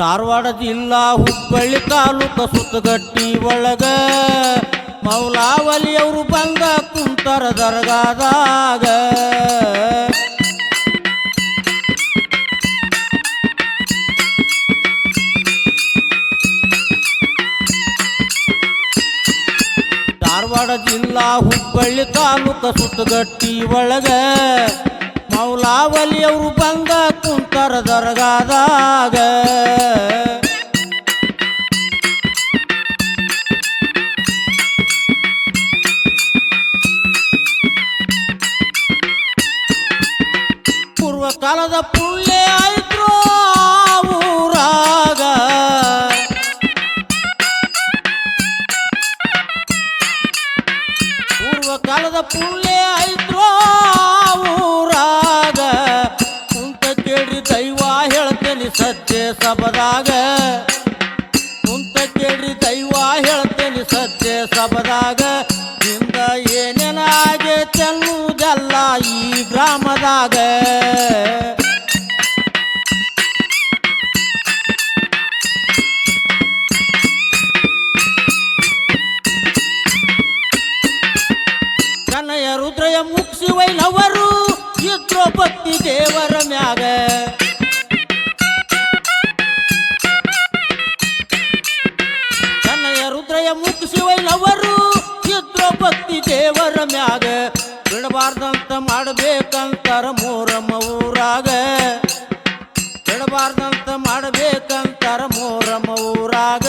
ಧಾರವಾಡ ಜಿಲ್ಲಾ ಹುಬ್ಬಳ್ಳಿ ತಾಲೂಕ ಸುತ್ತಗಟ್ಟಿ ಒಳಗ ಮೌಲಾವಲಿಯವರು ಬಂದ ಕುಂತರ ದರ್ಗಾದಾಗ. ಧಾರವಾಡ ಜಿಲ್ಲಾ ಹುಬ್ಬಳ್ಳಿ ತಾಲೂಕ ಸುತ್ತಗಟ್ಟಿ ಒಳಗ ಮೌಲಾವಲಿ ಅವರು ಬಂದ ಕುಂತರ ದರ್ಗಾದಾಗ. ಪೂರ್ವ ಕಾಲದ ಆಯ್ತು ಊರಾಗ. ಪೂರ್ವ ಕಾಲದ ಪುಳ್ಳೆ ಗ್ರಾಮದಾಗ ಕನಯ ರುದ್ರಯ ಮುಗಿಸಿ ವೈನವರು ಇದ್ರೋ ಭಕ್ತಿ ದೇವರ ಮ್ಯಾಗ ಕನಯ ರುದ್ರಯ ಮುಗಿಸಿ ವೈನವರು ಇದ್ರೋ ಭಕ್ತಿ ದೇವರ ಮ್ಯಾಗ ಬಿಡಬಾರ್ದಂತ ಮಾಡಬೇಕಂತಾರ ಮೂರಮ್ಮ ಊರಾಗ ಬಿಡಬಾರ್ದಂತ ಮಾಡಬೇಕಂತಾರ ಮೂರಮ್ಮ ಊರಾಗ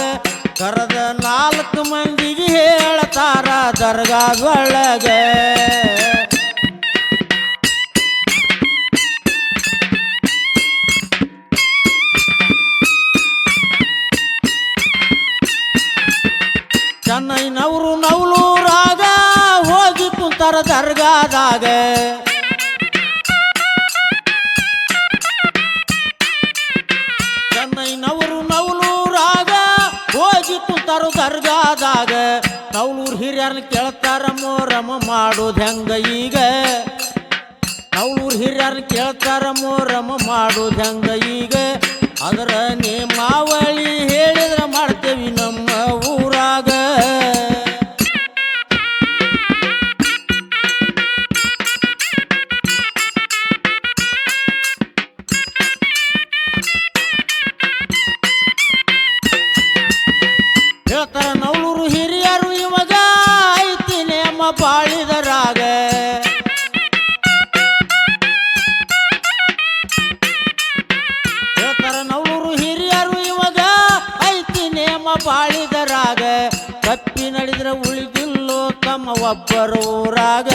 ಕರೆದ ನಾಲ್ಕು ಮಂದಿಗೆ ಹೇಳ್ತಾರ ದರ್ಗಾದೊಳಗ ಕುಂತಾರ ದರ್ಗಾದಾಗ. ಚೆನ್ನೈನವರು ನವಲೂರಾಗ ಹೋಗಿ ತರು ದರ್ಗಾದಾಗ. ನವಲೂರು ಹಿರಿಯರನ್ನ ಕೇಳ್ತಾರ ಮೋರಮ ಮಾಡೋದು ಹೆಂಗ ಈಗ? ನವಲೂರು ಹಿರಿಯರನ್ನ ಕೇಳ್ತಾರ ಮೋರಮ ಮಾಡೋದು ಹೆಂಗ ಈಗ? ಅದರ ನೇಮಾವಳಿ ಹೇಳಿದ್ರೆ ಮಾಡ್ತೇವಿ ಹೇಳ್ತಾರ, ನವಲೂರು ಹಿರಿಯರು ಇವಾಗ ಐತಿ ನೇಮ ಬಾಳಿದರಾಗ. ತಪ್ಪಿ ನಡೆದ್ರೆ ಉಳಿದಿಲ್ಲೋ ತಮ್ಮ ಒಬ್ಬರು ಊರಾಗ.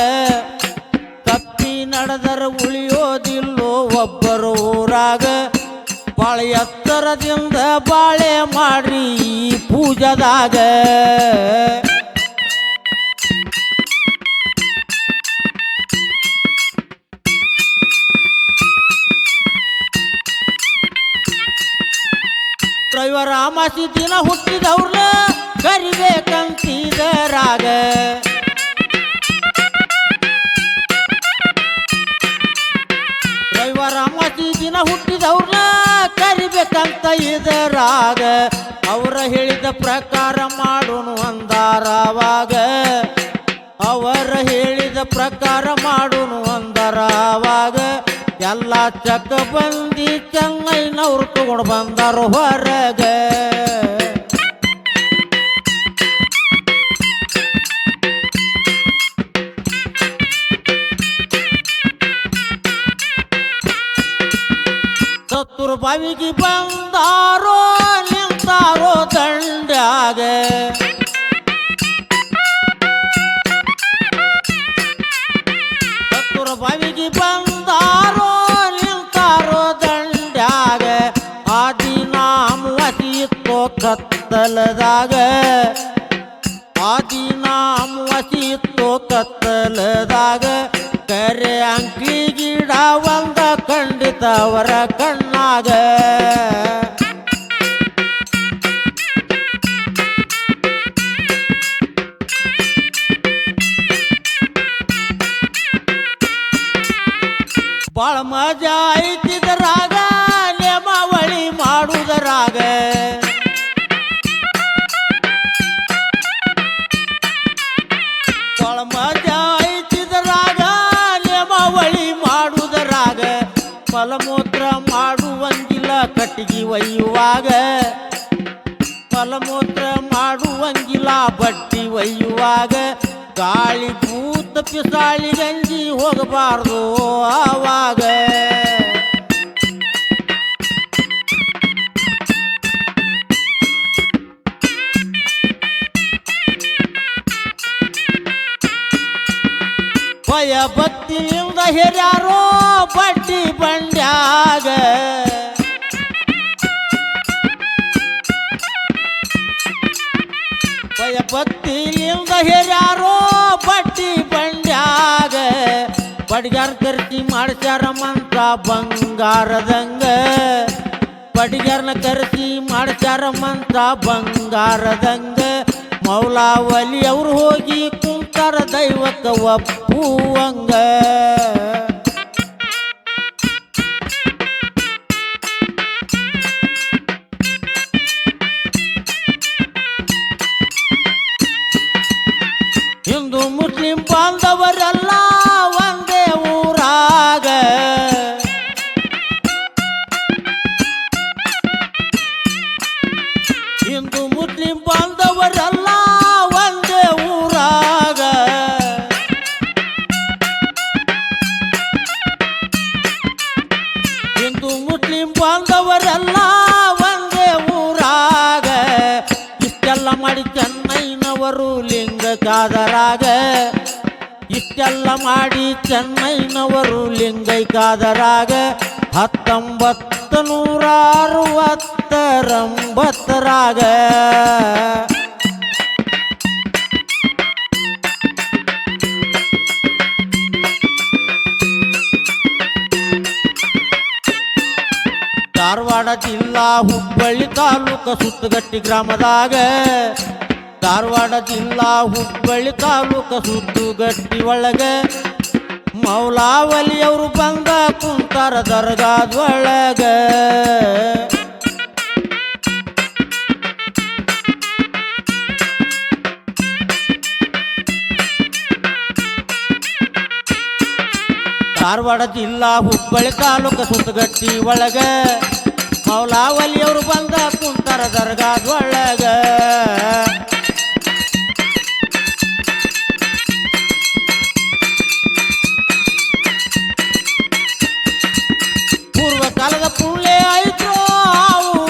ತಪ್ಪಿ ನಡೆದರ ಉಳಿಯೋದಿಲ್ಲೋ ಒಬ್ಬರು ಬಾಳ ಎತ್ತರದಿಂದ ಬಾಳೆ ಮಾಡ್ರಿ ಪೂಜದಾಗ. ಡ್ರೈವರ್ ಅಮಾಸಿ ದಿನ ಹುಟ್ಟಿದವ್ರನ್ನ ಕರಿಬೇಕಂತಿದರಾಗ ರಾಗ. ಅಮಾಸಿ ದಿನ ಹುಟ್ಟಿದವ್ರನ್ನ ಕರಿಬೇಕಂತ ಇದರಾಗ ಅವರ ಹೇಳಿದ ಪ್ರಕಾರ ಮಾಡೋನು ಅಂದಾರವಾಗ ಅವರ ಹೇಳಿದ ಪ್ರಕಾರ ಮಾಡೋನು ಅಂದರವಾಗ ಎಲ್ಲ ಚಕ್ಕ ಬಂದಿ ಚೆನ್ನೈನವ್ರು ತಗೊಂಡು ಬಂದರು ಹೊರಗೆ. ಸತ್ತುರು ಬಾವಿಗೆ ಬಂದಾರೋ ಕತ್ತಲದಾಗ ಆದಿನಾಮವತಿ ಇತ್ತೋ ಕತ್ತಲದಾಗ ಕರೆ ಅಂಕಿ ಗಿಡ ಒಂದ ಖಂಡಿತ ಅವರ ಕಣ್ಣಾಗ ಬಾಳ ಮಜಾ ಐತಿದರಾಗ ನೇಮಾವಳಿ ಮಾಡುವುದರಾಗ ಫಲಮೂತ್ರ ಮಾಡುವಂಗಿಲ್ಲ ಕಟ್ಟಿಗೆ ಒಯ್ಯುವಾಗ. ಫಲಮೂತ್ರ ಮಾಡುವಂಗಿಲ್ಲ ಬಟ್ಟಿ ಒಯ್ಯುವಾಗ. ಗಾಳಿ ಭೂತ ಪಿಸಾಳಿ ಗಂಜಿ ಹೋಗಬಾರ್ದು ಆವಾಗ. ಭಯ ಭಕ್ತಿಯಿಂದ ಹಿರಿಯಾರೋ ಬಡ್ಡಿ ಬಂಡ್ಯಾಗ. ಭಯ ಭಕ್ತಿಯಿಂದ ಹಿರಿಯಾರೋ ಬಡ್ಡಿ ಬಂಡ್ಯಾಗ. ಬಡಿಗಾರ ಕರ್ತಿ ಮಾಡ್ಸ್ಯಾರ ಮಂತ್ರ ಬಂಗಾರದಂಗ. ಬಡಿಗಾರನ ಕರ್ತಿ ಮಾಡ್ಸ್ಯಾರ ಮಂತ್ರ ಬಂಗಾರದಂಗ. ಮೌಲಾವಲಿ ಅವ್ರು ಹೋಗಿ பூக்க பூவங்க. இந்து முஸ்லிம் பாந்தவர் எல்லாம் ಹಿಂದೂ ಮುಸ್ಲಿಂ ಬಾಂಧವರೆಲ್ಲ ಒಂದೇ ಊರಾಗ ಇಷ್ಟೆಲ್ಲ ಮಾಡಿ ಚೆನ್ನೈನವರು ಲಿಂಗ ಕಾದರಾಗ ಇಷ್ಟೆಲ್ಲ ಮಾಡಿ ಚೆನ್ನೈನವರು ಲಿಂಗೈಕಾದರಾಗ ಹತ್ತೊಂಬತ್ತು ನೂರ ಅರವತ್ತರಂಬತ್ತರಾಗ ಧಾರವಾಡ ಜಿಲ್ಲಾ ಹುಬ್ಬಳ್ಳಿ ತಾಲೂಕ ಸುತ್ತಗಟ್ಟಿ ಗ್ರಾಮದಾಗ. ಧಾರವಾಡ ಜಿಲ್ಲಾ ಹುಬ್ಬಳ್ಳಿ ತಾಲೂಕ ಸುತ್ತುಗಟ್ಟಿ ಒಳಗ ಮೌಲಾವಲಿಯವರು ಬಂದ ಕುಂತಾರ ದರ್ಗಾದೊಳಗ ಧಾರವಾಡ ಜಿಲ್ಲಾ ಹುಬ್ಬಳ್ಳಿ ತಾಲೂಕ ಸುತ್ತಗಟ್ಟಿ ಒಳಗ ಮೌಲಾವಲಿ ಅವರು ಬಂದ ಕುಂತಾರ ದರ್ಗಾದೊಳಗ ಪೂರ್ವ ಕಾಲದ ಪುಳ್ಳೆ ಆಯ್ತು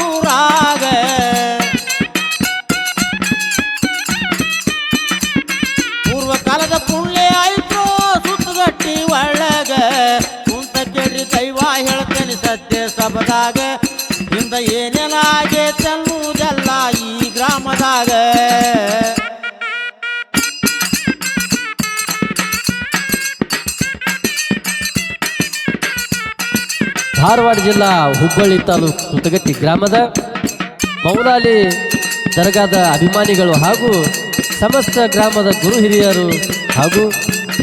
ಊರಾಗ ಪೂರ್ವ ಕಾಲದ ಪುಳ್ಳೆ ಆಯ್ತು ಸುತ್ತಗಟ್ಟಿ ಒಳಗ ಕುಂತ ಕೇಳ್ರಿ ದೈವ ಹೇಳ್ತೇನೆ ಸತ್ಯ ಸಬದಾಗ ಹಿಂದ ಏನೇನ ಆಗೈತೆ ಅನ್ನುವುದೆಲ್ಲ ಈ ಗ್ರಾಮದಾಗ? ಧಾರವಾಡ ಜಿಲ್ಲಾ ಹುಬ್ಬಳ್ಳಿ ತಾಲೂಕು ಸುತ್ತಗಟ್ಟಿ ಗ್ರಾಮದ ಮೌಲಾಲಿ ದರ್ಗಾದ ಅಭಿಮಾನಿಗಳು ಹಾಗೂ ಸಮಸ್ತ ಗ್ರಾಮದ ಗುರು ಹಿರಿಯರು ಹಾಗೂ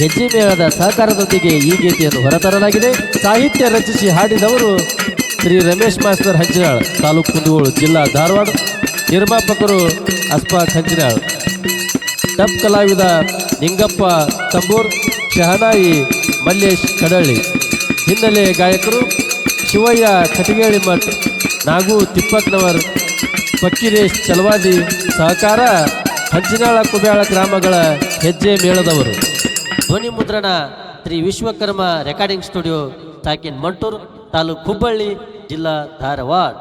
ಹೆಜ್ಜೆ ಮೇಳದ ಸಹಕಾರದೊಂದಿಗೆ ಈ ಗೀತೆಯನ್ನು ಹೊರತರಲಾಗಿದೆ. ಸಾಹಿತ್ಯ ರಚಿಸಿ ಹಾಡಿದವರು ಶ್ರೀ ರಮೇಶ್ ಮಾಸ್ತರ್ ಹಂಚಿನಾಳ್, ತಾಲೂಕು ಕುಂದಗೋಳು, ಜಿಲ್ಲಾ ಧಾರವಾಡ, ನಿರ್ಮಾಪಕರು ಅಸ್ಪಾಕ್ ಹಂಚಿನಾಳ್. ಟಪ್ ಕಲಾವಿದ ನಿಂಗಪ್ಪ ತಂಬೂರ್, ಶಹನಾಯಿ ಮಲ್ಲೇಶ್ ಕಡಳ್ಳಿ. ಹಿನ್ನೆಲೆ ಗಾಯಕರು ಶಿವಯ್ಯ ಕಟಗೇಳಿ ಮಠ್, ನಾಗು ತಿಪ್ಪಕ್ನವರ್ ಫಕ್ಕೀರೇಶ್ ಚಲವಾದಿ ಸಹಕಾರ, ಹಂಚಿನಾಳ ಕುಬ್ಯಾಳ ಗ್ರಾಮಗಳ ಹೆಜ್ಜೆ ಮೇಳದವರು. ಧ್ವನಿ ಮುದ್ರಣ ಶ್ರೀ ವಿಶ್ವಕರ್ಮ ರೆಕಾರ್ಡಿಂಗ್ ಸ್ಟುಡಿಯೋ, ತಾಕಿನ್ ಮಂಟೂರ್. ತಾಲೂಕು ಹುಬ್ಬಳ್ಳಿ ಜಿಲ್ಲಾ ಧಾರವಾಡ.